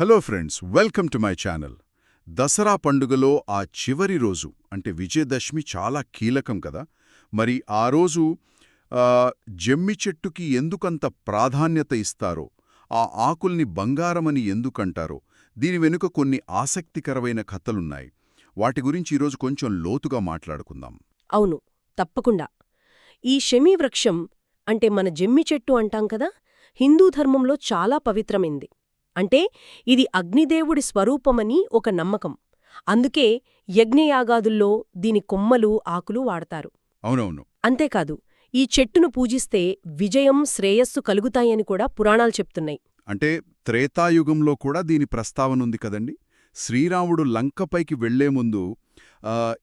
Hello friends welcome to my channel Dasara పండుగలో ఆ చివరి రోజు అంటే విజయదశమి చాలా కీలకం కదా? మరి ఆ రోజు జమ్మి చెట్టుకి ఎందుకంత ప్రాధాన్యత ఇస్తారో ఆ ఆకుల్ని బంగారమని ఎందుకంటారో దీని వెనుక కొన్ని ఆసక్తికరమైన కథలున్నాయి. వాటి గురించి ఈరోజు కొంచెం లోతుగా మాట్లాడుకుందాం. అవును తప్పకుండా. ఈ శమీ వృక్షం అంటే మన జమ్మి చెట్టు అంటాం కదా హిందూ ధర్మంలో చాలా పవిత్రమైంది. అంటే ఇది అగ్నిదేవుడి స్వరూపమని ఒక నమ్మకం. అందుకే యజ్ఞయాగాదుల్లో దీని కొమ్మలు ఆకులు వాడతారు. అవునవును. అంతేకాదు ఈ చెట్టును పూజిస్తే విజయం శ్రేయస్సు కలుగుతాయని కూడా పురాణాలు చెప్తున్నాయి. అంటే త్రేతాయుగంలో కూడా దీని ప్రస్తావనుంది కదండి? శ్రీరాముడు లంకపైకి వెళ్ళే ముందు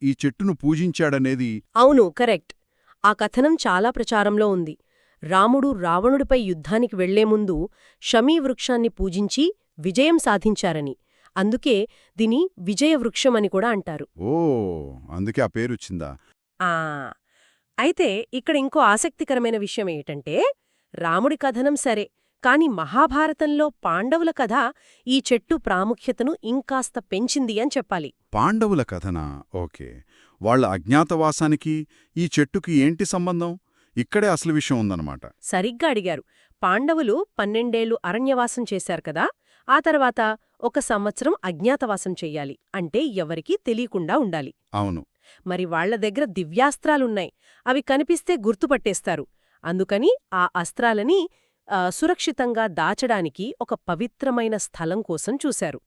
ఈ చెట్టును పూజించాడనేది అవును కరెక్ట్. ఆ కథనం చాలా ప్రచారంలో ఉంది. రాముడు రావణుడిపై యుద్ధానికి వెళ్ళే ముందు షమీ వృక్షాన్ని పూజించి విజయం సాధించారని. అందుకే దీని విజయ వృక్షమని కూడా అంటారు. ఓ అందుకే ఆ పేరొచ్చిందా? ఆ అయితే ఇక్కడ ఇంకో ఆసక్తికరమైన విషయం ఏంటంటే రాముడి కథనం సరే కాని మహాభారతంలో పాండవుల కథ ఈ చెట్టు ప్రాముఖ్యతను ఇంకాస్త పెంచింది అని చెప్పాలి. పాండవుల కథనా? ఓకే. వాళ్ళ అజ్ఞాతవాసానికి ఈ చెట్టుకి ఏంటి సంబంధం? ఇక్కడే అసలు విషయం ఉందన్నమాట. సరిగ్గా అడిగారు. పాండవులు పన్నెండేళ్ళు అరణ్యవాసం చేశారు కదా ఆ తర్వాత ఒక సంవత్సరం అజ్ఞాతవాసం చెయ్యాలి. అంటే ఎవరికీ తెలియకుండా ఉండాలి. అవును. మరి వాళ్ళ దగ్గర దివ్యాస్త్రాలున్నాయి. అవి కనిపిస్తే గుర్తుపట్టేస్తారు. అందుకని ఆ అస్త్రాలని సురక్షితంగా దాచడానికి ఒక పవిత్రమైన స్థలం కోసం చూశారు.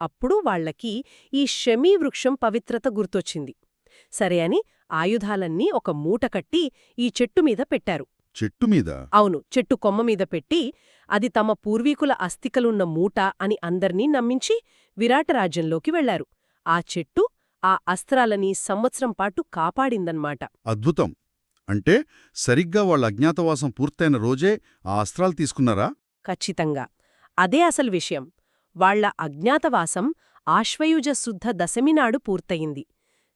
అప్పుడు వాళ్ళకి ఈ షమీ వృక్షం పవిత్రత గుర్తొచ్చింది. సరే అని ఆయుధాలన్నీ ఒక మూట కట్టి ఈ చెట్టు మీద పెట్టారు. చెట్టు మీద? అవును చెట్టు కొమ్మ మీద పెట్టి అది తమ పూర్వీకుల అస్థికలున్న మూట అని అందర్నీ నమ్మించి విరాటరాజ్యంలోకి వెళ్ళారు ఆ చెట్టు ఆ అస్త్రాలని సంవత్సరం పాటు కాపాడిందన్మాట. అద్భుతం! అంటే సరిగ్గా వాళ్ళ అజ్ఞాతవాసం పూర్తయిన రోజే ఆ అస్త్రాలు తీసుకున్నారా? ఖచ్చితంగా! అదే అసలు విషయం. వాళ్ళ అజ్ఞాతవాసం ఆశ్వయుజ శుద్ధ దశమినాడు పూర్తయింది.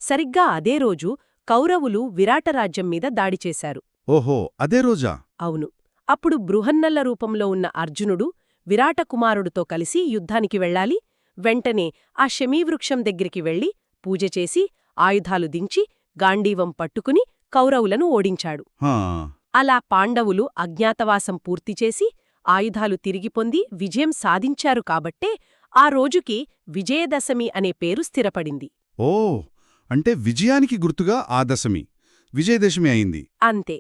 సరిగ్గా అదే రోజు కౌరవులు విరాటరాజ్యం మీద దాడి చేశారు. ఓహో అదే రోజా? అవును. అప్పుడు బృహన్నల్ల రూపంలో ఉన్న అర్జునుడు విరాట కుమారుడితో కలిసి యుద్ధానికి వెళ్ళాలి. వెంటనే ఆ శమీవృక్షం దగ్గరికి వెళ్ళి పూజ చేసి ఆయుధాలు దించి గాండీవం పట్టుకుని కౌరవులను ఓడించాడు. అలా పాండవులు అజ్ఞాతవాసం పూర్తిచేసి ఆయుధాలు తిరిగి పొంది విజయం సాధించారు కాబట్టే ఆ రోజుకి విజయదశమి అనే పేరు స్థిరపడింది. ఓ అంటే విజయానికి గుర్తుగా ఆ దశమి. విజయదశమి అయింది. అంతే.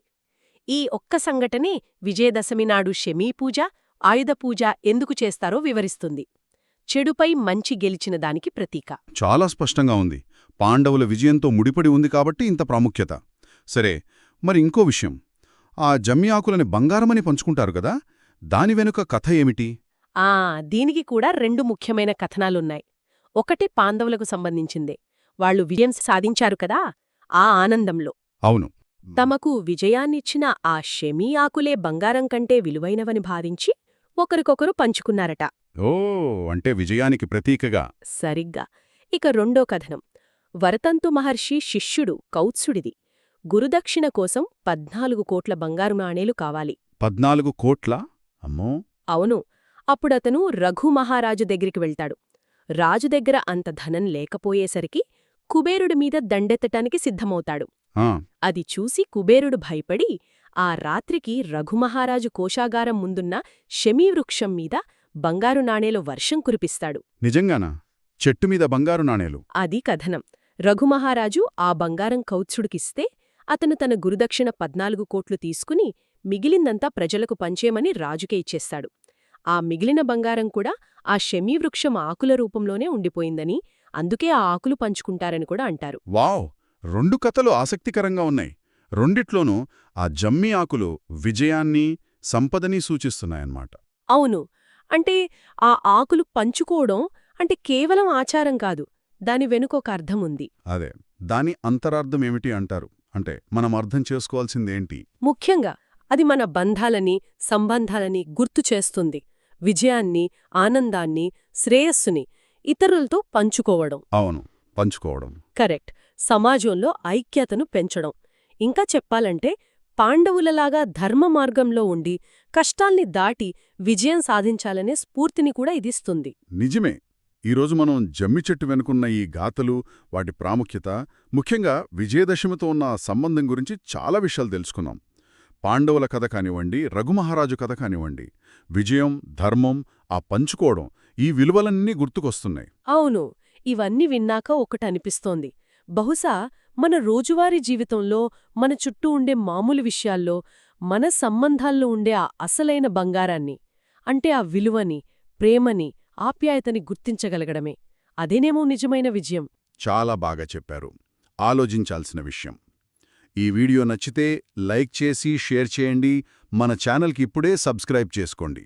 ఈ ఒక్క సంఘటనే విజయదశమి నాడు పూజ ఆయుధ పూజ ఎందుకు చేస్తారో వివరిస్తుంది. చెడుపై మంచి గెలిచిన దానికి ప్రతీక. చాలా స్పష్టంగా ఉంది. పాండవుల విజయంతో ముడిపడి ఉంది కాబట్టి ఇంత ప్రాముఖ్యత. సరే మరి ఇంకో విషయం. ఆ జమ్మి ఆకులని బంగారమని పంచుకుంటారు కదా దాని వెనుక కథ ఏమిటి? ఆ దీనికి కూడా రెండు ముఖ్యమైన కథనాలున్నాయి. ఒకటి పాండవులకు సంబంధించిందే. వాళ్ళు విజయం సాధించారు కదా ఆ ఆనందంలో. అవును. తమకు విజయాన్నిచ్చిన ఆ షెమీ ఆకులే బంగారం కంటే విలువైనవని భావించి ఒకరికొకరు పంచుకున్నారట. ఓ అంటే విజయానికి ప్రతీకగా. సరిగ్గా. ఇక రెండో కథనం. వరతంతు మహర్షి శిష్యుడు కౌత్సుడిది. గురుదక్షిణ కోసం పద్నాలుగు కోట్ల బంగారు నాణేలు కావాలి. పద్నాలుగు కోట్ల? అమ్మో! అవును. అప్పుడతను రఘు మహారాజు దగ్గరికి వెళ్తాడు. రాజు దగ్గర అంత ధనం లేకపోయేసరికి కుబేరుడి మీద దండెత్తటానికి సిద్ధమవుతాడు. అది చూసి కుబేరుడు భయపడి ఆ రాత్రికి రఘుమహారాజు కోశాగారం ముందున్న శమీవృక్షం మీద బంగారు నాణేలు వర్షం కురిపిస్తాడు. నిజంగానా? చెట్టు మీద బంగారు నాణేలు. అది కథనం. రఘుమహారాజు ఆ బంగారం కౌత్సుడికిస్తే అతను తన గురుదక్షిణ పద్నాలుగు కోట్లు తీసుకుని మిగిలిందంతా ప్రజలకు పంచేమని రాజుకే ఇచ్చేస్తాడు. ఆ మిగిలిన బంగారం కూడా ఆ శమీవృక్షం ఆకుల రూపంలోనే ఉండిపోయిందని అందుకే ఆ ఆకులు పంచుకుంటారని కూడా అంటారు. వావ్! రెండు కథలు ఆసక్తికరంగా ఉన్నాయి. రెండిట్లోనూ ఆ జమ్మి ఆకులు విజయాన్ని సంపదని సూచిస్తున్నాయన్నమాట. అవును. అంటే ఆ ఆకులు పంచుకోవడం అంటే కేవలం ఆచారం కాదు దాని వెనుక ఒక అర్థం ఉంది. అదే. దాని అంతరార్థం ఏమిటి అంటారు? అంటే మనం అర్థం చేసుకోవాల్సిందేంటి? ముఖ్యంగా అది మన బంధాలని సంబంధాలని గుర్తు చేస్తుంది. విజయాన్ని ఆనందాన్ని శ్రేయస్సుని ఇతరులతో పంచుకోవడం. అవును పంచుకోవడం. కరెక్ట్. సమాజంలో ఐక్యతను పెంచడం. ఇంకా చెప్పాలంటే పాండవులలాగా ధర్మ మార్గంలో ఉండి కష్టాల్ని దాటి విజయం సాధించాలనే స్ఫూర్తిని కూడా ఇదిస్తుంది నిజమే. ఈరోజు మనం జమ్మి చెట్టు వెనుకున్న ఈ గాథలు వాటి ప్రాముఖ్యత ముఖ్యంగా విజయదశమితో ఉన్న సంబంధం గురించి చాలా విషయాలు తెలుసుకున్నాం. పాండవుల కథ కానివ్వండి రఘుమహారాజు కథ కానివ్వండి విజయం ధర్మం ఆ పంచుకోవడం ఈ విలువలన్నీ గుర్తుకొస్తున్నాయి. అవును ఇవన్నీ విన్నాక ఒకటనిపిస్తోంది. బహుశా మన రోజువారీ జీవితంలో మన చుట్టూ ఉండే మామూలు విషయాల్లో మన సంబంధాల్లో ఉండే ఆ అసలైన బంగారాన్ని అంటే ఆ విలువని ప్రేమని ఆప్యాయతని గుర్తించగలగడమే. అదేనేమో నిజమైన విజయం. చాలా బాగా చెప్పారు. ఆలోచించాల్సిన విషయం. ఈ వీడియో నచ్చితే లైక్ చేసి షేర్ చేయండి. మన ఛానల్కి ఇప్పుడే సబ్స్క్రైబ్ చేసుకోండి.